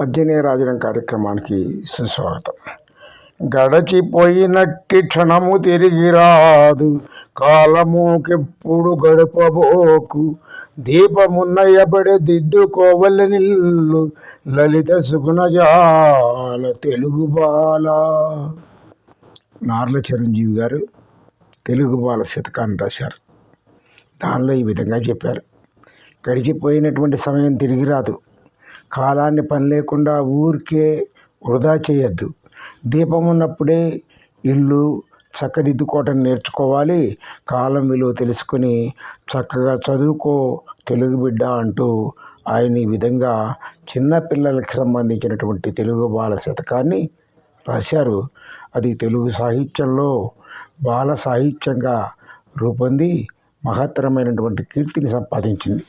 పద్యనే రాజనం కార్యక్రమానికి సుస్వాగతం. గడచిపోయినట్టి క్షణము తిరిగి రాదు కాలముకెప్పుడు గడపబోకు. దీపమున్నయబడి దిద్దుకోవల నిల్లు లలిత సుగుణజాల తెలుగు బాల. నార్ల చిరంజీవి గారు తెలుగు బాల శతకాన్ని రాశారు. దానిలో ఈ విధంగా చెప్పారు. గడిచిపోయినటువంటి సమయం తిరిగి రాదు కాలాన్ని పని లేకుండా ఊరికే వృధా చేయొద్దు. దీపం ఉన్నప్పుడే ఇల్లు చక్కదిద్దుకోవటం నేర్చుకోవాలి. కాలం విలువ తెలుసుకుని చక్కగా చదువుకో తెలుగు బిడ్డ అంటూ ఆయన ఈ విధంగా చిన్నపిల్లలకి సంబంధించినటువంటి తెలుగు బాల శతకాన్ని రాశారు. అది తెలుగు సాహిత్యంలో బాల సాహిత్యంగా రూపొంది మహత్తరమైనటువంటి కీర్తిని సంపాదించింది.